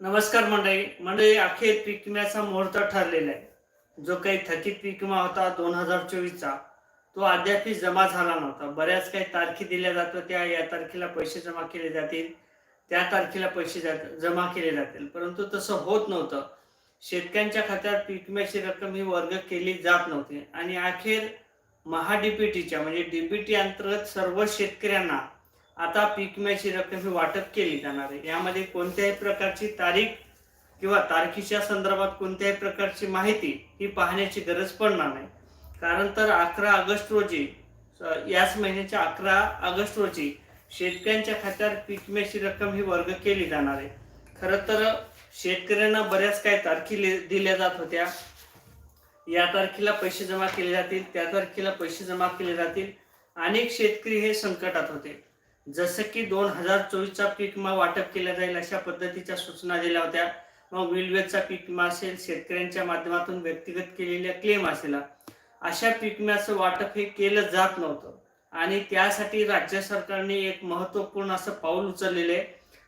नमस्कार मंडळी. मंडळी अखेर पीक विम्याचा मुहूर्त ठरलेला आहे. जो काही थकीत पीक विमा होता दोन हजार चोवीसचा तो अद्याप जमा झाला नव्हता. बऱ्याच काही तारखे दिल्या जात होत्या या तारखेला पैसे जमा केले जातील त्या तारखेला पैसे जात- जमा केले जातील. परंतु तसं होत नव्हतं. शेतकऱ्यांच्या खात्यात पीक विम्याची रक्कम ही वर्ग केली जात नव्हती. आणि अखेर महाडीपीटीच्या म्हणजे डीबीटी अंतर्गत सर्व शेतकऱ्यांना आता पीक विम्याची रक्कम ही वाटप केली जाणार आहे. यामध्ये कोणत्याही प्रकारची तारीख किंवा तारखेच्या संदर्भात कोणत्याही प्रकारची माहिती ही पाहण्याची गरज पडणार नाही. कारण तर अकरा ऑगस्ट रोजी याच महिन्याच्या अकरा ऑगस्ट रोजी शेतकऱ्यांच्या खात्यावर पीक विम्याची रक्कम ही वर्ग केली जाणार आहे. खरं तर शेतकऱ्यांना बऱ्याच काही तारखे दिल्या जात होत्या. या तारखेला पैसे जमा केले जातील त्या तारखेला पैसे जमा केले जातील. अनेक शेतकरी हे संकटात होते. जसं की दोन हजार चोवीसचा पीक विमा वाटप केला जाईल अशा पद्धतीच्या सूचना दिल्या होत्या. मग विलवेचा पीक विमा असेल शेतकऱ्यांच्या माध्यमातून व्यक्तिगत केलेल्या क्लेम असेल. अशा पीक विम्याचं वाटप हे केलं जात नव्हतं. आणि त्यासाठी राज्य सरकारने एक महत्त्वपूर्ण असं पाऊल उचललेलं आहे.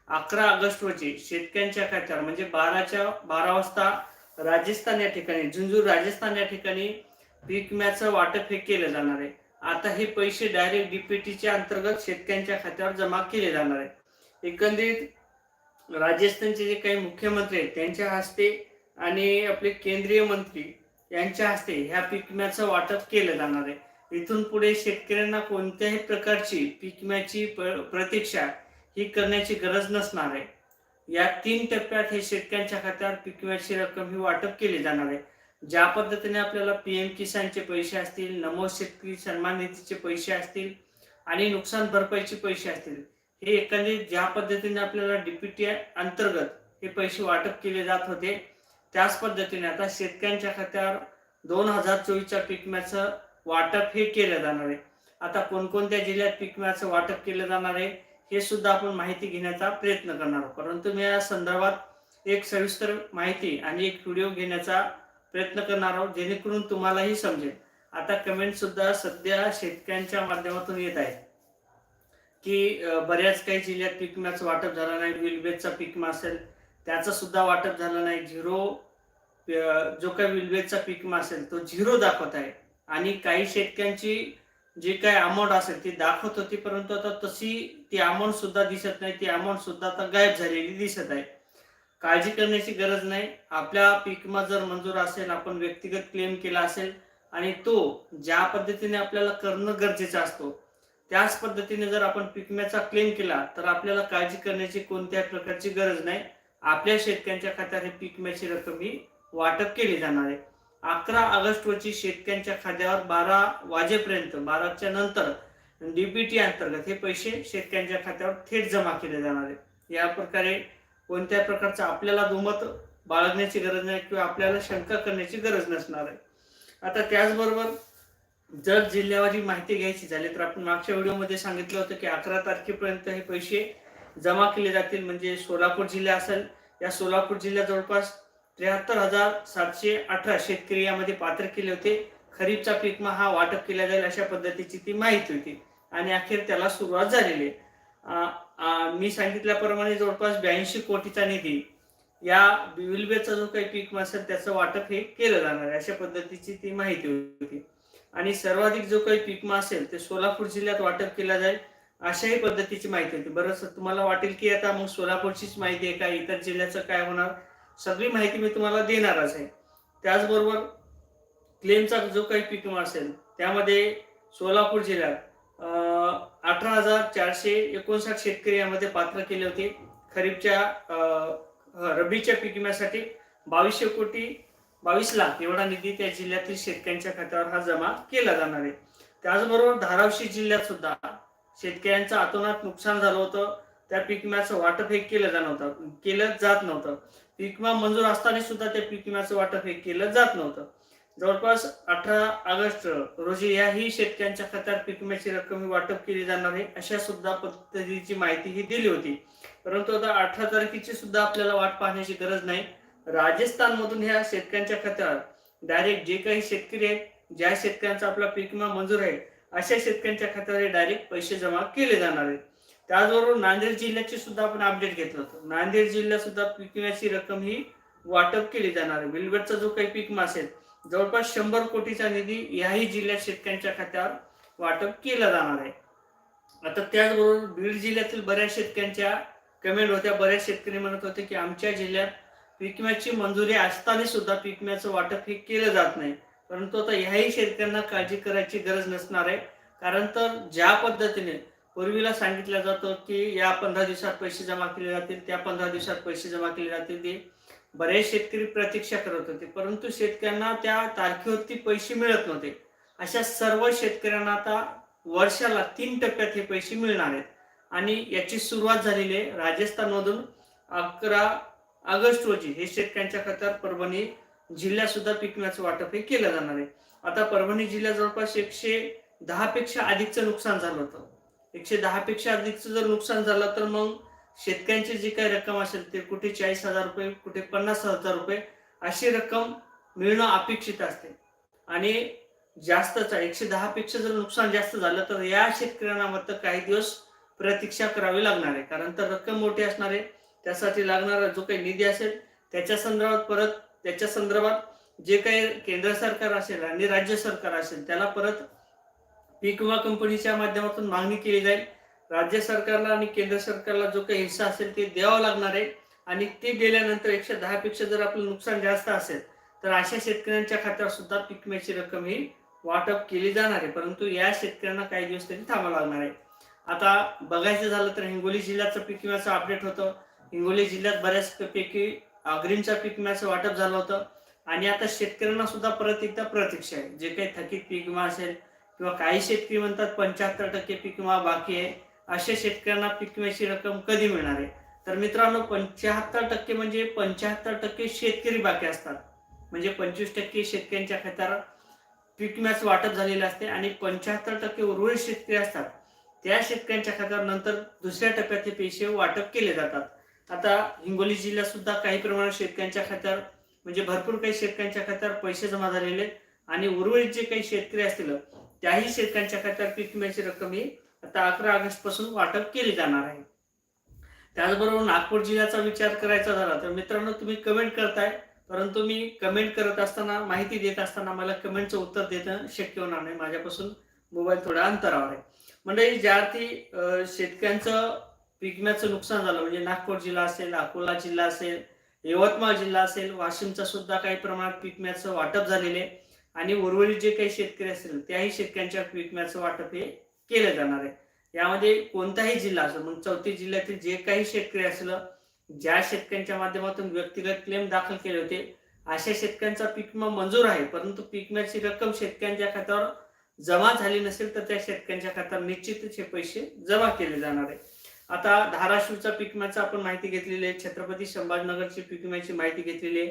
अकरा ऑगस्ट रोजी शेतकऱ्यांच्या खात्यावर म्हणजे बाराच्या बारा वाजता राजस्थान या ठिकाणी झुंझूर राजस्थान या ठिकाणी पीक विम्याचं वाटप हे केलं जाणार आहे. आता हे पैसे डायरेक्ट डीपीटीच्या अंतर्गत शेतकऱ्यांच्या खात्यावर जमा केले जाणार आहे एकंदरीत राजस्थानचे जे काही मुख्यमंत्री आहेत त्यांच्या हस्ते आणि आपले केंद्रीय मंत्री यांच्या हस्ते ह्या पीक विम्याचं वाटप केलं जाणार आहे. इथून पुढे शेतकऱ्यांना कोणत्याही प्रकारची पीक विम्याची प्रतीक्षा ही करण्याची गरज नसणार आहे. या तीन टप्प्यात हे शेतकऱ्यांच्या खात्यावर पीक विम्याची रक्कम ही वाटप केली जाणार आहे. ज्या पद्धतीने आपल्याला पी एम किसानचे पैसे असतील नमो शेतकरी सन्मान निधीचे पैसे असतील आणि नुकसान भरपाईचे पैसे असतील हे एकंदरीत ज्या पद्धतीने आपल्याला डीपीटी अंतर्गत हे पैसे वाटप केले जात होते त्याच पद्धतीने आता शेतकऱ्यांच्या खात्यावर दोन हजार चोवीसच्या पिकम्याचं वाटप हे केलं जाणार आहे. आता कोणकोणत्या जिल्ह्यात पिकम्याचं वाटप केलं जाणार आहे हे सुद्धा आपण माहिती घेण्याचा प्रयत्न करणार आहोत. परंतु मी या संदर्भात एक सविस्तर माहिती आणि एक व्हिडिओ घेण्याचा प्रयत्न करणार आहोत जेणेकरून तुम्हालाही समजेल. आता कमेंट सुद्धा सध्या शेतकऱ्यांच्या माध्यमातून येत आहे की बऱ्याच काही जिल्ह्यात पीक विम्याचं वाटप झालं नाही विलबेजचा पीक विमा असेल त्याचं सुद्धा वाटप झालं नाही. झिरो जो काही विलबेजचा पीक विमा असेल तो झिरो दाखवत आहे. आणि काही शेतकऱ्यांची जी काही अमाऊंट असेल ती दाखवत होती परंतु आता तशी ती अमाऊंट सुद्धा दिसत नाही. ती अमाऊंट सुद्धा आता गायब झालेली दिसत आहे. काळजी करण्याची गरज नाही. आपल्या पीक विमा जर मंजूर असेल आपण व्यक्तिगत क्लेम केला असेल आणि तो ज्या पद्धतीने आपल्याला करणं गरजेचं असतो त्याच पद्धतीने जर आपण पीक विम्याचा क्लेम केला तर आपल्याला काळजी करण्याची कोणत्याही प्रकारची गरज नाही. आपल्या शेतकऱ्यांच्या खात्यात हे पीक विम्याची रक्कम ही वाटप केली जाणार आहे. अकरा ऑगस्ट रोजी शेतकऱ्यांच्या खात्यावर बारा वाजेपर्यंत बाराच्या नंतर डीबीटी अंतर्गत हे पैसे शेतकऱ्यांच्या खात्यावर थेट जमा केले जाणार आहे. या प्रकारे कोणत्या प्रकारचं आपल्याला दुमत बाळगण्याची गरज नाही किंवा आपल्याला शंका करण्याची गरज नसणार आहे. आता त्याचबरोबर जर जिल्ह्यावारी माहिती घ्यायची झाली तर आपण मागच्या व्हिडिओमध्ये सांगितलं होतं की अकरा तारखेपर्यंत हे पैसे जमा केले जातील. म्हणजे सोलापूर जिल्हा असेल या सोलापूर जिल्ह्यात जवळपास त्र्याहत्तर हजार सातशे अठरा शेतकरी यामध्ये पात्र केले होते. खरीपचा पीक हा वाटप केला जाईल अशा पद्धतीची ती माहिती होती. आणि अखेर त्याला सुरुवात झालेली आहे. मी सांगितल्याप्रमाणे जवळपास ब्याऐंशी कोटीचा निधी या विलबेचा जो काही पीक असेल त्याचं वाटप हे केलं जाणार आहे अशा पद्धतीची ती माहिती होती. आणि सर्वाधिक जो काही पीक असेल ते सोलापूर जिल्ह्यात वाटप केला जाईल अशाही पद्धतीची माहिती होती. बरंच तुम्हाला वाटेल की आता मग सोलापूरचीच माहिती आहे का इतर जिल्ह्याचं काय होणार सगळी माहिती मी तुम्हाला देणारच आहे. त्याचबरोबर क्लेमचा जो काही पीक असेल त्यामध्ये सोलापूर जिल्ह्यात अठरा हजार चारशे एकोणसाठ शेतकरी यामध्ये पात्र केले होते. खरीपच्या अं, रब्बीच्या पीक विम्यासाठी बावीसशे कोटी बावीस लाख एवढा निधी त्या जिल्ह्यातील शेतकऱ्यांच्या खात्यावर हा जमा केला जाणार आहे. त्याचबरोबर धारावशी जिल्ह्यात सुद्धा शेतकऱ्यांचं अतोनात नुकसान झालं होतं. त्या पीक विम्याचं वाटप हे केलं जात होतं केलं जात नव्हतं. पीक विमा मंजूर असताना सुद्धा त्या पीक विम्याचं वाटप हे केलं जात नव्हतं. जवळपास अठरा ऑगस्ट रोजी याही शेतकऱ्यांच्या खात्यात पीक विम्याची रक्कम ही वाटप केली जाणार आहे अशा सुद्धा पद्धतीची माहिती ही दिली होती. परंतु आता अठरा तारखेची सुद्धा आपल्याला वाट पाहण्याची गरज नाही. राजस्थान मधून ह्या शेतकऱ्यांच्या खात्यावर डायरेक्ट जे काही शेतकरी आहेत ज्या शेतकऱ्यांचा आपला पीक विमा मंजूर आहे अशा शेतकऱ्यांच्या खात्यावर डायरेक्ट पैसे जमा केले जाणार आहेत. त्याचबरोबर नांदेड जिल्ह्याची सुद्धा आपण अपडेट घेतलं होतं. नांदेड जिल्ह्यात सुद्धा पीक विम्याची रक्कम ही वाटप केली जाणार आहे. विलगडचा जो काही पीक विमा असेल जवळपास शंभर कोटीचा निधी याही जिल्ह्यात शेतकऱ्यांच्या खात्यावर वाटप केला जाणार आहे. आता त्याचबरोबर बीड जिल्ह्यातील बऱ्याच शेतकऱ्यांच्या कमेंट होत्या. बऱ्याच शेतकरी म्हणत होते की आमच्या जिल्ह्यात पीक विम्याची मंजुरी असताना सुद्धा पीक विम्याचं वाटप हे केलं जात नाही. परंतु आता ह्याही शेतकऱ्यांना काळजी करायची गरज नसणार आहे. कारण तर ज्या पद्धतीने पूर्वीला सांगितलं जातं की या पंधरा दिवसात पैसे जमा केले जातील त्या पंधरा दिवसात पैसे जमा केले जातील ते बरेच शेतकरी प्रतीक्षा करत होते परंतु शेतकऱ्यांना त्या तारखेवरती पैसे मिळत नव्हते. अशा सर्व शेतकऱ्यांना आता वर्षाला तीन टप्प्यात हे पैसे मिळणार आहेत. आणि याची सुरुवात झालेली आहे राजस्थानमधून अकरा ऑगस्ट रोजी. हे शेतकऱ्यांच्या खात्यावर परभणी जिल्ह्यात सुद्धा पिकण्याचं वाटप हे केलं जाणार आहे. आता परभणी जिल्ह्यात जवळपास एकशे दहा पेक्षा अधिकचं नुकसान झालं होतं. एकशे दहा पेक्षा अधिकचं जर नुकसान झालं तर मग शेतकऱ्यांची जी काही रक्कम असेल ते कुठे चाळीस हजार रुपये कुठे पन्नास हजार रुपये अशी रक्कम मिळणं अपेक्षित असते. आणि जास्तच एकशे दहा पेक्षा जर नुकसान जास्त झालं तर या शेतकऱ्यांना मात्र काही दिवस प्रतीक्षा करावी लागणार आहे. कारण तर रक्कम मोठी असणार आहे. त्यासाठी लागणारा जो काही निधी असेल त्याच्या संदर्भात परत त्याच्या संदर्भात जे काही केंद्र सरकार असेल आणि राज्य सरकार असेल त्याला परत पीक विमा कंपनीच्या माध्यमातून मागणी केली जाईल. राज्य सरकारला आणि केंद्र सरकारला जो काही हिस्सा असेल ते द्यावा लागणार आहे. आणि ते दिल्यानंतर एकशे दहा पेक्षा जर आपलं नुकसान जास्त असेल तर अशा शेतकऱ्यांच्या खात्यावर सुद्धा पीक विम्याची रक्कम ही वाटप केली जाणार आहे. परंतु या शेतकऱ्यांना काही दिवस तरी थांबावं लागणार आहे. आता बघायचं झालं तर हिंगोली जिल्ह्याचं पीक विम्याचं अपडेट होतं. हिंगोली जिल्ह्यात बऱ्याचपैकी अग्रिमच्या पीक विम्याचं वाटप झालं होतं. आणि आता शेतकऱ्यांना सुद्धा परत एकदा प्रतीक्षा आहे. जे काही थकीत पीक विमा असेल किंवा काही शेतकरी म्हणतात पंच्याहत्तर टक्के पीक विमा बाकी आहे. अशा शेतकऱ्यांना पीक विम्याची रक्कम कधी मिळणार आहे? तर मित्रांनो पंच्याहत्तर टक्के म्हणजे पंच्याहत्तर टक्के शेतकरी बाकी असतात. म्हणजे पंचवीस टक्के शेतकऱ्यांच्या खात्यावर पीक विम्याचं वाटप झालेलं असते आणि पंच्याहत्तर टक्के उर्वरित शेतकरी असतात. त्या शेतकऱ्यांच्या खात्यावर नंतर दुसऱ्या टप्प्यातले पैसे वाटप केले जातात. आता हिंगोली जिल्ह्यात सुद्धा काही प्रमाणात शेतकऱ्यांच्या खात्यावर म्हणजे भरपूर काही शेतकऱ्यांच्या खात्यावर पैसे जमा झालेले आहेत. आणि उर्वरित जे काही शेतकरी असतील त्याही शेतकऱ्यांच्या खात्यावर पीक विम्याची रक्कम ही आता अकरा ऑगस्टपासून वाटप केली जाणार आहे. त्याचबरोबर नागपूर जिल्ह्याचा विचार करायचा झाला तर मित्रांनो तुम्ही कमेंट करताय परंतु मी कमेंट करत असताना माहिती देत असताना मला कमेंटचं उत्तर देणं शक्य होणार नाही. माझ्यापासून मोबाईल थोडा अंतरावर आहे. म्हणजे ज्या अर्थी शेतकऱ्यांचं पिकण्याचं नुकसान झालं म्हणजे नागपूर जिल्हा असेल अकोला जिल्हा असेल यवतमाळ जिल्हा असेल वाशिमचा सुद्धा काही प्रमाणात पिकम्याचं वाटप झालेले आहे. आणि उर्वरित जे काही शेतकरी असतील त्याही शेतकऱ्यांच्या पिकम्याचं वाटप हे केलं जाणार आहे. यामध्ये कोणताही जिल्हा असो मग चौथी जिल्ह्यातील जे काही शेतकरी असलं ज्या शेतकऱ्यांच्या माध्यमातून व्यक्तिगत क्लेम दाखल केले होते अशा शेतकऱ्यांचा पीक विमा मंजूर आहे. परंतु पीक विम्याची रक्कम शेतकऱ्यांच्या खात्यावर जमा झाली नसेल तर त्या शेतकऱ्यांच्या खात्यावर निश्चितच हे पैसे जमा केले जाणार आहे. आता धाराशिवचा पीक विम्याचा आपण माहिती घेतलेली आहे छत्रपती संभाजीनगरची पीक विम्याची माहिती घेतलेली आहे.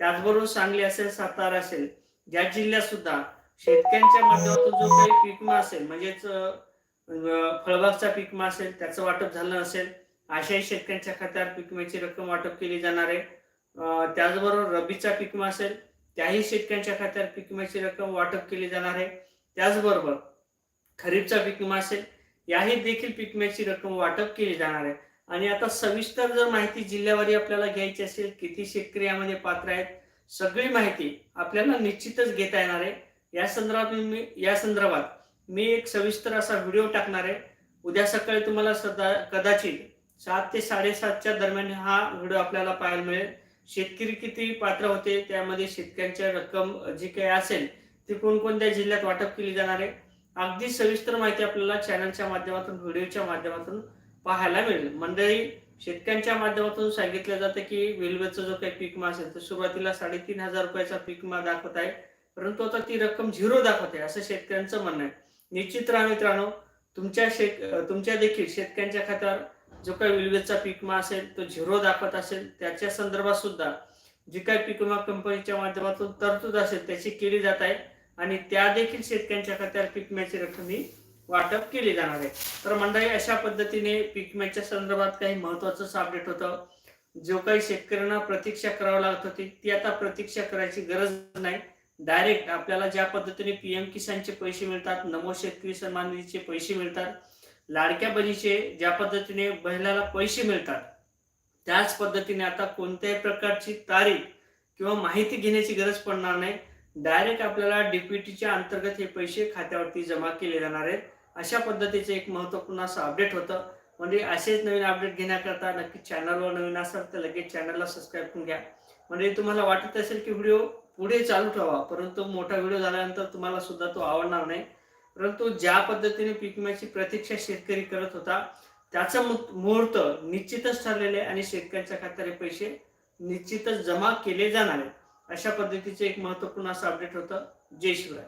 त्याचबरोबर सांगली असेल सातारा असेल ज्या जिल्ह्यात सुद्धा शेतकऱ्यांच्या माध्यमातून जो काही पीक असेल म्हणजेच फळबागचा पीक असेल त्याचं वाटप झालं असेल अशाही शेतकऱ्यांच्या खात्यावर पीक रक्कम वाटप केली जाणार आहे. त्याचबरोबर रब्बीचा पीक असेल त्याही शेतकऱ्यांच्या खात्यावर पीक रक्कम वाटप केली जाणार आहे. त्याचबरोबर खरीपचा पीक विमा असेल याही देखील पीक विम्याची रक्कम वाटप केली जाणार आहे. आणि आता सविस्तर जर माहिती जिल्ह्यावारी आपल्याला घ्यायची असेल किती शेतकरी यामध्ये पात्र आहेत सगळी माहिती आपल्याला निश्चितच घेता येणार आहे. या संदर्भात मी या संदर्भात मी एक सविस्तर असा व्हिडिओ टाकणार आहे. उद्या सकाळी तुम्हाला सदा कदाचित सात ते साडेसातच्या दरम्यान हा व्हिडिओ आपल्याला पाहायला मिळेल. शेतकरी किती पात्र होते त्यामध्ये शेतकऱ्यांच्या रक्कम जी काही असेल ती कोणकोणत्या जिल्ह्यात वाटप केली जाणार आहे? अगदी सविस्तर माहिती आपल्याला चॅनलच्या माध्यमातून व्हिडिओच्या माध्यमातून पाहायला मिळेल. मंडळी शेतकऱ्यांच्या माध्यमातून सांगितलं जातं की वेलवेचा जो काही पीक विमा असेल तर सुरुवातीला साडेतीन हजार रुपयाचा पीक विमा दाखवत आहे. परंतु आता ती रक्कम झिरो दाखवते असं शेतकऱ्यांचं म्हणणं आहे. निश्चित राहा मित्रांनो तुमच्या शेत तुमच्या देखील शेतकऱ्यांच्या खात्यावर जो काही विलवेचा पीक विमा असेल तो झिरो दाखवत असेल त्याच्या संदर्भात सुद्धा जी काही पीक विमा कंपनीच्या माध्यमातून तरतूद असेल त्याची केली जात आहे आणि त्या देखील शेतकऱ्यांच्या खात्यावर पीक विम्याची रक्कम ही वाटप केली जाणार आहे. तर मंडळी अशा पद्धतीने पीक विम्याच्या संदर्भात काही महत्वाचं अपडेट होतं. जो काही शेतकऱ्यांना प्रतीक्षा करावी लागत होती ती आता प्रतीक्षा करायची गरज नाही. डायरेक्ट आपल्याला ज्या पद्धतीने पीएम किसानचे पैसे मिळतात नमो शेतकरी सन्मान निधीचे पैसे मिळतात लाडक्या बहिणीचे ज्या पद्धतीने महिलाला पैसे मिळतात त्याच पद्धतीने आता कोणत्याही प्रकारची तारीख किंवा माहिती घेण्याची गरज पडणार नाही. डायरेक्ट आपल्याला डीपीटीच्या अंतर्गत हे पैसे खात्यावरती जमा केले जाणार आहेत. अशा पद्धतीचं एक महत्त्वपूर्ण असं अपडेट होतं. म्हणजे असेच नवीन अपडेट घेण्याकरता नक्की चॅनलवर नवीन असाल तर लगेच चॅनलला सबस्क्राईब करून घ्या. म्हणजे तुम्हाला वाटत असेल की व्हिडिओ पुढे चालू ठेवा. परंतु मोठा व्हिडिओ झाल्यानंतर तुम्हाला सुद्धा तो आवडणार नाही. परंतु ज्या पद्धतीने पीक विम्याची प्रतीक्षा शेतकरी करत होता त्याचा मुहूर्त निश्चितच ठरलेले आणि शेतकऱ्यांच्या खात्यात पैसे निश्चितच जमा केले जाणार आहेत. अशा पद्धतीचे एक महत्त्वपूर्ण असं अपडेट होतं. जय शिवराय.